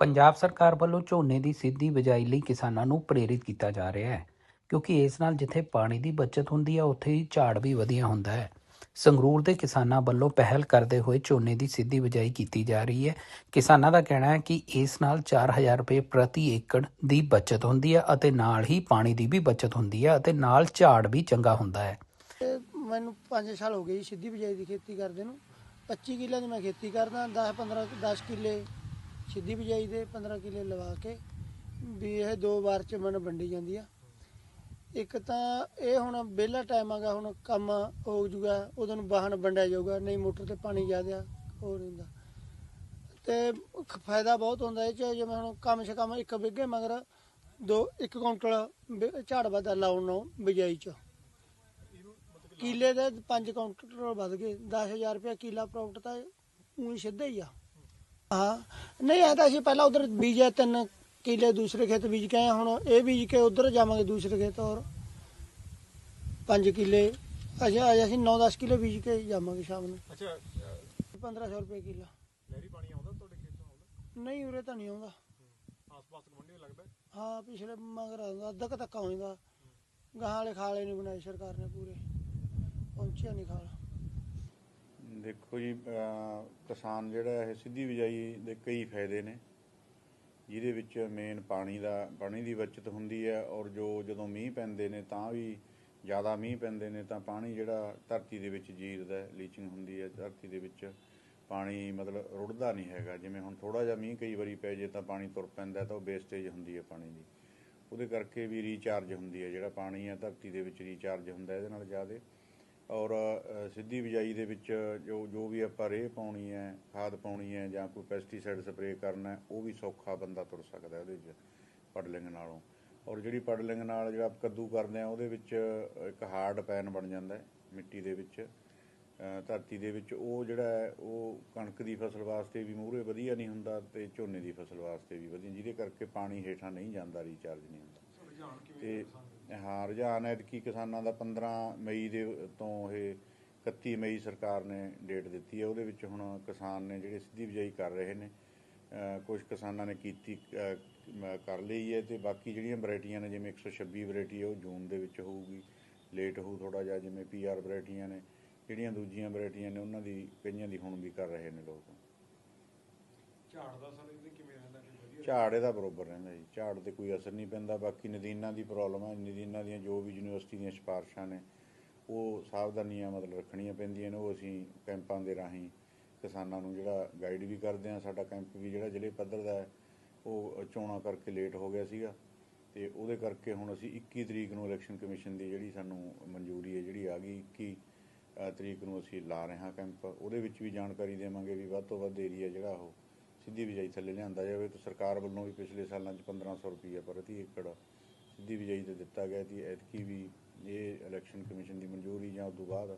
ਪੰਜਾਬ ਸਰਕਾਰ ਵੱਲੋਂ ਝੋਨੇ ਦੀ ਸਿੱਧੀ ਬਿਜਾਈ ਲਈ ਕਿਸਾਨਾਂ ਨੂੰ ਪ੍ਰੇਰਿਤ ਕੀਤਾ ਜਾ ਰਿਹਾ ਹੈ, ਕਿਉਂਕਿ ਇਸ ਨਾਲ ਜਿੱਥੇ ਪਾਣੀ ਦੀ ਬਚਤ ਹੁੰਦੀ ਹੈ ਉੱਥੇ ਹੀ ਝਾੜ ਵੀ ਵਧੀਆ ਹੁੰਦਾ ਹੈ। ਸੰਗਰੂਰ ਦੇ ਕਿਸਾਨਾਂ ਵੱਲੋਂ ਪਹਿਲ ਕਰਦੇ ਹੋਏ ਝੋਨੇ ਦੀ ਸਿੱਧੀ ਬਿਜਾਈ ਕੀਤੀ ਜਾ ਰਹੀ ਹੈ। ਕਿਸਾਨਾਂ ਦਾ ਕਹਿਣਾ ਹੈ ਕਿ ਇਸ ਨਾਲ 4000 ਰੁਪਏ ਪ੍ਰਤੀ ਏਕੜ ਦੀ ਬਚਤ ਹੁੰਦੀ ਹੈ ਅਤੇ ਨਾਲ ਹੀ ਪਾਣੀ ਦੀ ਵੀ ਬਚਤ ਹੁੰਦੀ ਹੈ ਅਤੇ ਨਾਲ ਝਾੜ ਵੀ ਚੰਗਾ ਹੁੰਦਾ ਹੈ। ਮੈਨੂੰ 5 ਸਾਲ ਹੋ ਗਏ ਸਿੱਧੀ ਬਿਜਾਈ ਦੀ ਖੇਤੀ ਕਰਦੇ ਨੂੰ। 25 ਕਿੱਲਿਆਂ ਦੀ ਮੈਂ ਖੇਤੀ ਕਰਦਾ 10 15 10 ਕਿੱਲੇ ਸਿੱਧੀ ਬਿਜਾਈ ਦੇ 15 ਕਿੱਲੇ ਲਵਾ ਕੇ ਵੀ ਇਹ ਦੋ ਵਾਰ ਚ ਮੈਨੂੰ ਵੰਡੀ ਜਾਂਦੀ ਆ। ਇੱਕ ਤਾਂ ਇਹ ਹੁਣ ਵਿਹਲਾ ਟਾਈਮ ਆਗਾ, ਹੁਣ ਕੰਮ ਹੋ ਜੂਗਾ, ਉਦੋਂ ਨੂੰ ਵਾਹਨ ਵੰਡਿਆ ਜਾਊਗਾ, ਨਹੀਂ ਮੋਟਰ ਤੇ ਪਾਣੀ ਜ਼ਿਆਦਾ ਹੋ ਨਹੀਂ ਹੁੰਦਾ ਤੇ ਫਾਇਦਾ ਬਹੁਤ ਹੁੰਦਾ ਇਹ ਚ, ਜਿਵੇਂ ਹੁਣ ਕੰਮ ਸੇ ਕੰਮ ਇੱਕ ਵਿਗੇ ਮਗਰ ਦੋ, ਇੱਕ ਕੁਇੰਟਲ ਬਿ- ਝਾੜ ਵਾਧਾ ਲਾਉਣ ਨੂੰ ਬਿਜਾਈ ਚ। ਕਿੱਲੇ ਦੇ 5 ਕਾਊਂਟਰ ਵੱਧ ਗਏ 10000 ਰੁਪਏ ਕਿਲਾ ਪ੍ਰੋਫਿਟ ਤਾਂ ਉਹੀ ਸਿੱਧਾ ਹੀ ਆ। ਹਾਂ। ਨਹੀਂ ਆ ਤਾਂ ਅਸੀਂ ਪਹਿਲਾਂ ਉਧਰ ਬੀਜਿਆ ਤਿੰਨ ਕਿੱਲੇ ਦੂਸਰੇ ਖੇਤ ਬੀਜ ਕੇ ਆਏ ਹੁਣ ਇਹ ਬੀਜ ਕੇ ਉਧਰ ਜਾਵਾਂਗੇ ਦੂਸਰੇ ਖੇਤ ਔਰ 5 ਕਿੱਲੇ। ਅਜੇ ਅਜੇ ਅਸੀਂ 9-10 ਕਿੱਲੇ ਬੀਜ ਕੇ ਜਾਵਾਂਗੇ ਸ਼ਾਮ ਨੂੰ। ਅੱਛਾ ਅ, 1500 ਰੁਪਏ ਕਿੱਲਾ। ਨਹਿਰੀ ਪਾਣੀ ਆਉਂਦਾ ਤੁਹਾਡੇ ਖੇਤੋਂ ਆਉਂਦਾ? ਨਹੀਂ ਉਰੇ ਤਾਂ ਨਹੀਂ ਆਉਂਦਾ। ਆਸ-ਪਾਸ ਗਵੰਡੇ ਲੱਗਦਾ? ਹੈ? ਹਾਂ ਪਿਛਲੇ ਮਗਰ ਆਉਂਦਾ ਅੱਧਾ ਕੁ ਤੱਕ ਆਉਂਦਾ ਗਾਹਾਂ ਵਾਲੇ ਖਾਲੇ ਨਹੀਂ ਬਣਾਏ ਸਰਕਾਰ ਨੇ ਪੂਰੇ। ਪਹੁੰਚਿਆ ਨਹੀਂ ਖਾਲਾ। ਦੇਖੋ ਜੀ ਕਿਸਾਨ ਜਿਹੜਾ ਇਹ ਸਿੱਧੀ ਬਿਜਾਈ ਦੇ ਕਈ ਫਾਇਦੇ ਨੇ, ਜਿਹਦੇ ਵਿੱਚ ਮੇਨ ਪਾਣੀ ਦਾ, ਪਾਣੀ ਦੀ ਬਚਤ ਹੁੰਦੀ ਹੈ ਔਰ ਜੋ ਜਦੋਂ ਮੀਂਹ ਪੈਂਦੇ ਨੇ ਤਾਂ ਵੀ ਜ਼ਿਆਦਾ ਮੀਂਹ ਪੈਂਦੇ ਨੇ ਤਾਂ ਪਾਣੀ ਜਿਹੜਾ ਧਰਤੀ ਦੇ ਵਿੱਚ ਜੀਰਦਾ ਹੈ ਲੀਚਿੰਗ ਹੁੰਦੀ ਹੈ, ਧਰਤੀ ਦੇ ਵਿੱਚ ਪਾਣੀ ਮਤਲਬ ਰੁੜਦਾ ਨਹੀਂ ਹੈਗਾ। ਜਿਵੇਂ ਹੁਣ ਥੋੜਾ ਜਿਹਾ ਮੀਂਹ ਕਈ ਵਾਰੀ ਪੈ ਜੇ ਤਾਂ ਪਾਣੀ ਤੁਰ ਪੈਂਦਾ ਤਾਂ ਉਹ ਵੇਸਟੇਜ ਹੁੰਦੀ ਹੈ ਪਾਣੀ ਦੀ। ਉਹਦੇ ਕਰਕੇ ਵੀ ਰੀਚਾਰਜ ਹੁੰਦੀ ਹੈ। ਜਿਹੜਾ ਪਾਣੀ ਹੈ ਧਰਤੀ ਦੇ ਵਿੱਚ ਰੀਚਾਰਜ ਹੁੰਦਾ, ਇਹਦੇ ਨਾਲ ਜ਼ਿਆਦਾ ਔਰ ਸਿੱਧੀ ਬਿਜਾਈ ਦੇ ਵਿੱਚ ਜੋ ਜੋ ਵੀ ਆਪਾਂ ਰੇਹ ਪਾਉਣੀ ਹੈ, ਖਾਦ ਪਾਉਣੀ ਹੈ ਜਾਂ ਕੋਈ ਪੈਸਟੀਸਾਈਡ ਸਪਰੇਅ ਕਰਨਾ ਹੈ, ਉਹ ਵੀ ਸੌਖਾ ਬੰਦਾ ਤੁਰ ਸਕਦਾ ਉਹਦੇ 'ਚ ਪੜਲਿੰਗ ਨਾਲੋਂ। ਔਰ ਜਿਹੜੀ ਪਡਲਿੰਗ ਨਾਲ ਜਿਹੜਾ ਕੱਦੂ ਕਰਦੇ ਆ ਉਹਦੇ ਵਿੱਚ ਇੱਕ ਹਾਰਡ ਪੈਨ ਬਣ ਜਾਂਦਾ ਮਿੱਟੀ ਦੇ ਵਿੱਚ। ਧਰਤੀ ਦੇ ਵਿੱਚ ਉਹ ਜਿਹੜਾ ਹੈ, ਉਹ ਕਣਕ ਦੀ ਫਸਲ ਵਾਸਤੇ ਵੀ ਮੂਹਰੇ ਵਧੀਆ ਨਹੀਂ ਹੁੰਦਾ ਤੇ ਝੋਨੇ ਦੀ ਫਸਲ ਵਾਸਤੇ ਵੀ ਵਧੀਆ, ਜਿਹਦੇ ਕਰਕੇ ਪਾਣੀ ਹੇਠਾਂ ਨਹੀਂ ਜਾਂਦਾ ਰੀਚਾਰਜ ਨਹੀਂ ਹੁੰਦਾ। ਤੇ? ਹਾਂ? ਰੁਝਾਨ ਐਤਕੀ ਕਿਸਾਨਾਂ ਦਾ 15 ਮਈ ਦੇ ਤੋਂ ਇਹ 31 ਮਈ ਸਰਕਾਰ ਨੇ ਡੇਟ ਦਿੱਤੀ ਹੈ। ਉਹਦੇ ਵਿੱਚ ਹੁਣ ਕਿਸਾਨ ਨੇ ਜਿਹੜੇ ਸਿੱਧੀ ਬਿਜਾਈ ਕਰ ਰਹੇ ਨੇ ਕੁਝ ਕਿਸਾਨਾਂ ਨੇ ਕੀਤੀ ਕਰ ਲਈ ਹੈ ਤੇ ਬਾਕੀ ਜਿਹੜੀਆਂ ਵੈਰਾਈਟੀਆਂ ਨੇ ਜਿਵੇਂ 126 ਵੈਰਾਈਟੀ ਹੈ ਉਹ ਜੂਨ ਦੇ ਵਿੱਚ ਹੋਊਗੀ। ਲੇਟ ਹੋਊ ਥੋੜਾ ਜਿਹਾ ਜਿਵੇਂ ਪੀਆਰ ਵੈਰਾਈਟੀਆਂ ਨੇ ਜਿਹੜੀਆਂ ਦੂਜੀਆਂ ਵੈਰਾਈਟੀਆਂ ਨੇ ਉਹਨਾਂ ਦੀ ਕਈਆਂ ਦੀ ਹੁਣ ਵੀ ਕਰ ਰਹੇ ਨੇ ਲੋਕ। ਝਾੜ ਦਾ ਸਰ ਇਹਦੇ ਕਿਵੇਂ ਰਹਿੰਦਾ ਕਿ ਵਧੀਆ ਝਾੜ ਇਹਦਾ ਬਰੋਬਰ ਰਹਿੰਦਾ ਜੀ। ਝਾੜ ਤੇ ਕੋਈ ਅਸਰ ਨਹੀਂ ਪੈਂਦਾ। ਬਾਕੀ ਨਦੀਨਾਂ ਦੀ ਪ੍ਰੋਬਲਮ ਹੈ ਨਦੀਨਾਂ ਦੀਆਂ ਜੋ ਵੀ ਯੂਨੀਵਰਸਿਟੀ ਦੀਆਂ ਸਿਫਾਰਸ਼ਾਂ ਨੇ, ਉਹ ਸਾਵਧਾਨੀਆਂ ਮਤਲਬ ਰੱਖਣੀਆਂ ਪੈਂਦੀਆਂ ਨੇ। ਉਹ ਅਸੀਂ ਕੈਂਪਾਂ ਦੇ ਰਾਹੀਂ ਕਿਸਾਨਾਂ ਨੂੰ ਜਿਹੜਾ ਗਾਈਡ ਵੀ ਕਰਦੇ ਆ ਸਾਡਾ ਕੈਂਪ ਵੀ ਜਿਹੜਾ ਜ਼ਿਲ੍ਹੇ ਪੱਧਰ ਦਾ ਹੈ, ਉਹ ਚੋਣਾਂ ਕਰਕੇ ਲੇਟ ਹੋ ਗਿਆ ਸੀਗਾ। ਤੇ ਉਹਦੇ ਕਰਕੇ ਹੁਣ ਅਸੀਂ 21 ਤਰੀਕ ਨੂੰ ਇਲੈਕਸ਼ਨ ਕਮਿਸ਼ਨ ਦੀ ਜਿਹੜੀ ਸਾਨੂੰ ਮਨਜ਼ੂਰੀ ਹੈ, ਜਿਹੜੀ ਆ ਗਈ 21 ਤਰੀਕ ਨੂੰ ਅਸੀਂ ਲਾ ਰਹੇ ਹਾਂ ਕੈਂਪ। ਉਹਦੇ ਵਿੱਚ ਵੀ ਜਾਣਕਾਰੀ ਦੇਵਾਂਗੇ ਵੀ ਵੱਧ ਤੋਂ ਵੱਧ ਏਰੀਆ ਜਿਹੜਾ ਉਹ ਸਿੱਧੀ ਬਿਜਾਈ ਥੱਲੇ ਲਿਆਂਦਾ ਜਾਵੇ ਤੇ ਸਰਕਾਰ ਵੱਲੋਂ ਵੀ ਪਿਛਲੇ ਸਾਲਾਂ 'ਚ 1500 ਰੁਪਈਆ ਪ੍ਰਤੀ ਏਕੜ ਸਿੱਧੀ ਬਿਜਾਈ ਤੇ ਦਿੱਤਾ ਗਿਆ ਤੇ ਐਤਕੀ ਵੀ ਇਹ ਇਲੈਕਸ਼ਨ ਕਮਿਸ਼ਨ ਦੀ ਮਨਜ਼ੂਰੀ ਜਾਂ ਉਸ ਤੋਂ ਬਾਅਦ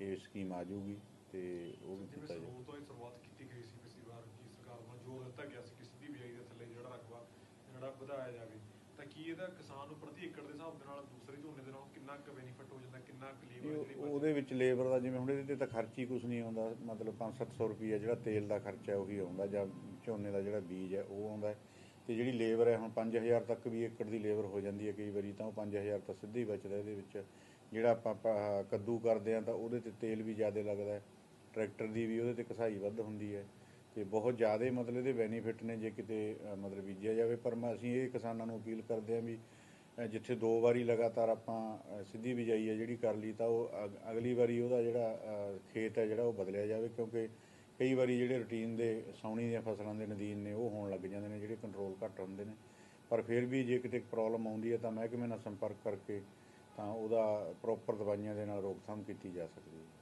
ਇਹ ਸਕੀਮ ਆ ਜਾਊਗੀ ਤੇ ਉਹ ਵੀ ਜਿਵੇਂ ਕੀਤਾ ਜਾਊ। ਸਰੋਤ ਤੋਂ ਇਹ ਸ਼ੁਰੂਆਤ ਕੀਤੀ ਗਈ ਸੀ ਪਿਛਲੀ ਵਾਰ ਕੀ ਸਰਕਾਰ ਵੱਲੋਂ ਜੋਰ ਦਿੱਤਾ ਗਿਆ ਸੀ ਕਿ ਸਿੱਧੀ ਬਿਜਾਈ ਦੇ ਥੱਲੇ ਜਿਹੜਾ ਰਕਬਾ ਜਿਹੜਾ ਵਧਾਇਆ ਜਾਵੇ ਕੀ ਇਹਦਾ ਕਿਸਾਨ ਨੂੰ ਪ੍ਰਤੀ ਏਕੜ ਦੇ ਹਿਸਾਬ ਦੇ ਨਾਲ ਦੂਸਰੇ ਝੋਨੇ ਦੇ ਨਾਲੋਂ ਕਿੰਨਾ ਕੁ ਬੈਨੀਫਿਟ ਹੋ ਜਾਂਦਾ ਕਿੰਨਾ ਕੁ ਲੀਵਰ ਜਿਹੜੀ ਉਹ- ਉਹਦੇ ਵਿੱਚ ਲੇਬਰ ਦਾ ਜਿਵੇਂ ਹੁਣ ਇਹਦੇ ਤੇ ਤਾਂ ਖਰਚ ਹੀ ਕੁਝ ਨਹੀਂ ਆਉਂਦਾ ਮਤਲਬ 5-700 ਰੁਪਈਆ ਜਿਹੜਾ ਤੇਲ ਦਾ ਖਰਚਾ ਉਹੀ ਆਉਂਦਾ ਜਾਂ ਝੋਨੇ ਦਾ ਜਿਹੜਾ ਬੀਜ ਹੈ ਉਹ ਆਉਂਦਾ। ਤੇ ਜਿਹੜੀ ਲੇਬਰ ਹੈ ਹੁਣ 5000 ਤੱਕ ਵੀ ਏਕੜ ਦੀ ਲੇਬਰ ਹੋ ਜਾਂਦੀ ਹੈ ਕਈ ਵਾਰੀ ਤਾਂ ਉਹ 5000 ਤਾਂ ਸਿੱਧਾ ਬਚਦਾ ਇਹਦੇ ਵਿੱਚ। ਜਿਹੜਾ ਆਪਾਂ ਕੱਦੂ ਕਰਦੇ ਆ ਤਾਂ ਉਹਦੇ ਤੇ ਤੇਲ ਵੀ ਜ਼ਿਆਦਾ ਲੱਗਦਾ ਟਰੈਕਟਰ ਦੀ ਵੀ ਉਹਦੇ ਤੇ ਕਸਾਈ ਵੱਧ ਹੁੰਦੀ ਹੈ। ਤੇ ਬਹੁਤ ਜ਼ਿਆਦਾ ਮਤਲਬ ਇਹਦੇ ਬੈਨੀਫਿਟ ਨੇ ਜੇ ਕਿਤੇ ਮਤਲਬ ਬੀਜਿਆ ਜਾਵੇ। ਪਰ ਮੈਂ ਅਸੀਂ ਇਹ ਕਿਸਾਨਾਂ ਨੂੰ ਅਪੀਲ ਕਰਦੇ ਹਾਂ ਵੀ ਜਿੱਥੇ ਦੋ ਵਾਰੀ ਲਗਾਤਾਰ ਆਪਾਂ ਸਿੱਧੀ ਬਿਜਾਈ ਹੈ ਜਿਹੜੀ ਕਰ ਲਈ ਤਾਂ ਉਹ ਅਗ- ਅਗਲੀ ਵਾਰੀ ਉਹਦਾ ਜਿਹੜਾ ਖੇਤ ਹੈ ਜਿਹੜਾ ਉਹ ਬਦਲਿਆ ਜਾਵੇ। ਕਿਉਂਕਿ ਕਈ ਵਾਰੀ ਜਿਹੜੇ ਰੂਟੀਨ ਦੇ ਸਾਉਣੀ ਦੀਆਂ ਫਸਲਾਂ ਦੇ ਨਦੀਨ ਨੇ, ਉਹ ਹੋਣ ਲੱਗ ਜਾਂਦੇ ਨੇ, ਜਿਹੜੇ ਕੰਟਰੋਲ ਘੱਟ ਹੁੰਦੇ ਨੇ। ਪਰ ਫਿਰ ਵੀ ਜੇ ਕਿਤੇ ਪ੍ਰੋਬਲਮ ਆਉਂਦੀ ਹੈ ਤਾਂ ਮਹਿਕਮੇ ਨਾਲ ਸੰਪਰਕ ਕਰਕੇ ਤਾਂ ਉਹਦਾ ਪ੍ਰੋਪਰ ਦਵਾਈਆਂ ਦੇ ਨਾਲ ਰੋਕਥਾਮ ਕੀਤੀ ਜਾ ਸਕਦੀ ਹੈ।